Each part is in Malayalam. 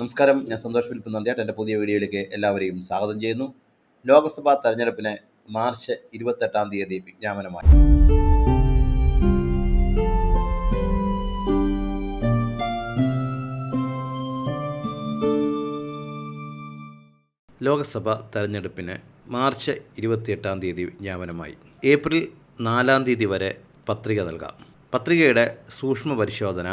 നമസ്കാരം. ഞാൻ സന്തോഷ് വിൽപ്പ് നന്ദിയായിട്ട് എന്റെ പുതിയ വീഡിയോയിലേക്ക് എല്ലാവരെയും സ്വാഗതം ചെയ്യുന്നു. ലോക്സഭാ തെരഞ്ഞെടുപ്പിന് മാർച്ച് ഇരുപത്തെട്ടാം തീയതി വിജ്ഞാപനമായി. ലോക്സഭാ തെരഞ്ഞെടുപ്പിന് മാർച്ച് ഇരുപത്തിയെട്ടാം തീയതി വിജ്ഞാപനമായി. ഏപ്രിൽ നാലാം തീയതി വരെ പത്രിക നൽകാം. പത്രികയുടെ സൂക്ഷ്മ പരിശോധന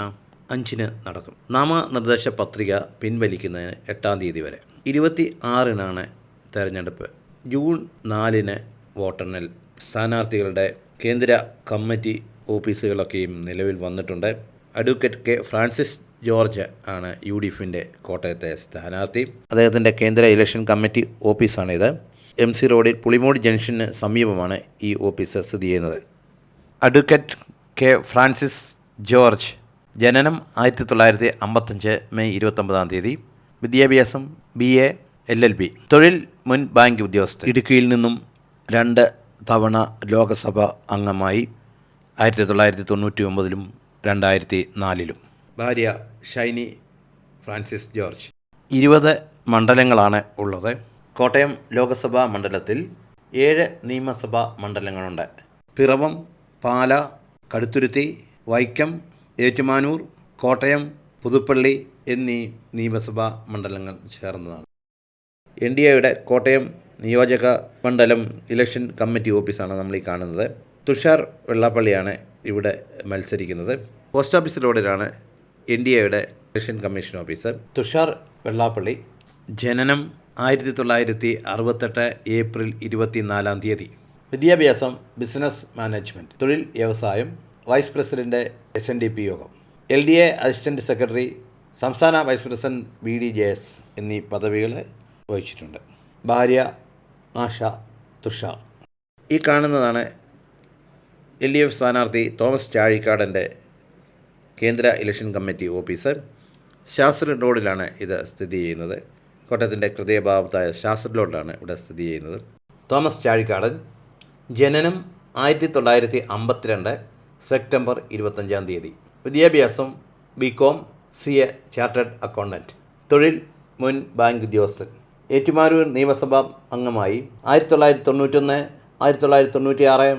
അഞ്ചിന് നടക്കും. നാമനിർദ്ദേശ പത്രിക പിൻവലിക്കുന്നതിന് എട്ടാം തീയതി വരെ. ഇരുപത്തി ആറിനാണ് തെരഞ്ഞെടുപ്പ്. ജൂൺ നാലിന് വോട്ടെണ്ണൽ. സ്ഥാനാർത്ഥികളുടെ കേന്ദ്ര കമ്മിറ്റി ഓഫീസുകളൊക്കെയും നിലവിൽ വന്നിട്ടുണ്ട്. അഡ്വക്കേറ്റ് കെ ഫ്രാൻസിസ് ജോർജ് ആണ് യു ഡി എഫിന്റെ കോട്ടയത്തെ സ്ഥാനാർത്ഥി. അദ്ദേഹത്തിന്റെ കേന്ദ്ര ഇലക്ഷൻ കമ്മിറ്റി ഓഫീസാണിത്. എം സി റോഡിൽ പുളിമോഡ് ജംഗ്ഷന് സമീപമാണ് ഈ ഓഫീസ് സ്ഥിതി ചെയ്യുന്നത്. അഡ്വക്കേറ്റ് കെ ഫ്രാൻസിസ് ജോർജ് ജനനം ആയിരത്തി തൊള്ളായിരത്തി അമ്പത്തഞ്ച് മെയ് ഇരുപത്തൊമ്പതാം തീയതി. വിദ്യാഭ്യാസം B A L L B. തൊഴിൽ മുൻ ബാങ്ക് ഉദ്യോഗസ്ഥൻ. ഇടുക്കിയിൽ നിന്നും രണ്ട് തവണ ലോകസഭ അംഗമായി ആയിരത്തി തൊള്ളായിരത്തി തൊണ്ണൂറ്റി ഒമ്പതിലും രണ്ടായിരത്തി നാലിലും ഭാര്യ ഷൈനി ഫ്രാൻസിസ് ജോർജ്. ഇരുപത് മണ്ഡലങ്ങളാണ് ഉള്ളത്. കോട്ടയം ലോകസഭാ മണ്ഡലത്തിൽ ഏഴ് നിയമസഭാ മണ്ഡലങ്ങളുണ്ട്. പിറവം പാല കടുത്തുരുത്തി വൈക്കം ഏറ്റുമാനൂർ കോട്ടയം പുതുപ്പള്ളി എന്നീ നിയമസഭാ മണ്ഡലങ്ങൾ ചേർന്നതാണ്. എൻ ഡി എയുടെ കോട്ടയം നിയോജക മണ്ഡലം ഇലക്ഷൻ കമ്മിറ്റി ഓഫീസാണ് നമ്മൾ ഈ കാണുന്നത്. തുഷാർ വെള്ളാപ്പള്ളിയാണ് ഇവിടെ മത്സരിക്കുന്നത്. പോസ്റ്റ് ഓഫീസ് റോഡിലാണ് എൻ ഡി എയുടെ election commission office. Thushar Vellappally ജനനം ആയിരത്തി തൊള്ളായിരത്തി അറുപത്തെട്ട് ഏപ്രിൽ ഇരുപത്തിനാലാം തീയതി. വിദ്യാഭ്യാസം ബിസിനസ് മാനേജ്മെന്റ് തൊഴിൽ വ്യവസായം vice president S N D P യോഗം. L D A assistant secretary സംസ്ഥാന vice president B D J S എന്നീ പദവികൾ വഹിച്ചിട്ടുണ്ട്. ഭാര്യ ആഷ തുഷാർ ഈ കാണുന്നതാണ് എൽ ഡി എഫ് സ്ഥാനാർത്ഥി തോമസ് ചാഴിക്കാടന്റെ കേന്ദ്ര ഇലക്ഷൻ കമ്മിറ്റി ഓഫീസർ. ശാസ്ത്ര റോഡിലാണ് ഇത് സ്ഥിതി ചെയ്യുന്നത്. കോട്ടയത്തിന്റെ ഹൃദയഭാവത്തായ ശാസ്ത്ര റോഡിലാണ് ഇവിടെ സ്ഥിതി ചെയ്യുന്നത്. തോമസ് ചാഴിക്കാടൻ ജനനം ആയിരത്തി തൊള്ളായിരത്തി അമ്പത്തിരണ്ട് സെപ്റ്റംബർ ഇരുപത്തഞ്ചാം തീയതി. വിദ്യാഭ്യാസം B Com C A chartered accountant തൊഴിൽ മുൻ ബാങ്ക് ഉദ്യോഗസ്ഥൻ. ഏറ്റുമാരൂർ നിയമസഭാ അംഗമായി ആയിരത്തി തൊള്ളായിരത്തി തൊണ്ണൂറ്റൊന്ന് ആയിരത്തി തൊള്ളായിരത്തി തൊണ്ണൂറ്റി ആറ്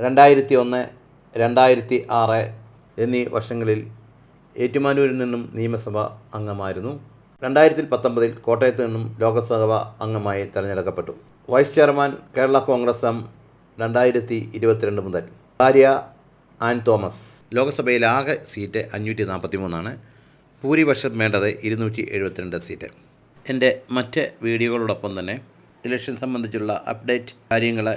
രണ്ടായിരത്തി ഒന്ന് രണ്ടായിരത്തി ആറ് എന്നീ വർഷങ്ങളിൽ ഏറ്റുമാനൂരിൽ നിന്നും നിയമസഭ അംഗമായിരുന്നു. രണ്ടായിരത്തി പത്തൊമ്പതിൽ കോട്ടയത്ത് നിന്നും ലോകസഭാ അംഗമായി തിരഞ്ഞെടുക്കപ്പെട്ടു. Vice chairman Kerala Congress M രണ്ടായിരത്തി ഇരുപത്തിരണ്ട് മുതൽ. ഭാര്യ ആൻ തോമസ്. ലോക്സഭയിൽ ആകെ സീറ്റ് അഞ്ഞൂറ്റി നാൽപ്പത്തി മൂന്നാണ് ഭൂരിപക്ഷം വേണ്ടത് ഇരുന്നൂറ്റി എഴുപത്തിരണ്ട് സീറ്റ്. എന്റെ മറ്റ് വീഡിയോകളോടൊപ്പം തന്നെ ഇലക്ഷൻ സംബന്ധിച്ചുള്ള അപ്ഡേറ്റ് കാര്യങ്ങൾ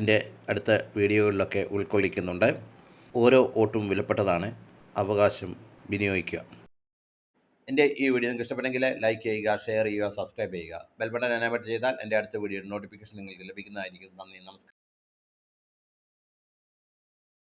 എന്റെ അടുത്ത വീഡിയോകളിലൊക്കെ ഉൾക്കൊള്ളിക്കുന്നുണ്ട്. ഓരോ വോട്ടും വിലപ്പെട്ടതാണ്. അവകാശം വിനിയോഗിക്കുക. എന്റെ ഈ വീഡിയോ നിങ്ങൾക്ക് ഇഷ്ടപ്പെട്ടെങ്കിൽ ലൈക്ക് ചെയ്യുക ഷെയർ ചെയ്യുക സബ്സ്ക്രൈബ് ചെയ്യുക. ബെൽബട്ടൺ എനേബിൾ ചെയ്താൽ എന്റെ അടുത്ത വീഡിയോയുടെ നോട്ടിഫിക്കേഷൻ നിങ്ങൾക്ക് ലഭിക്കുന്നതായിരിക്കും. നന്ദി നമസ്കാരം.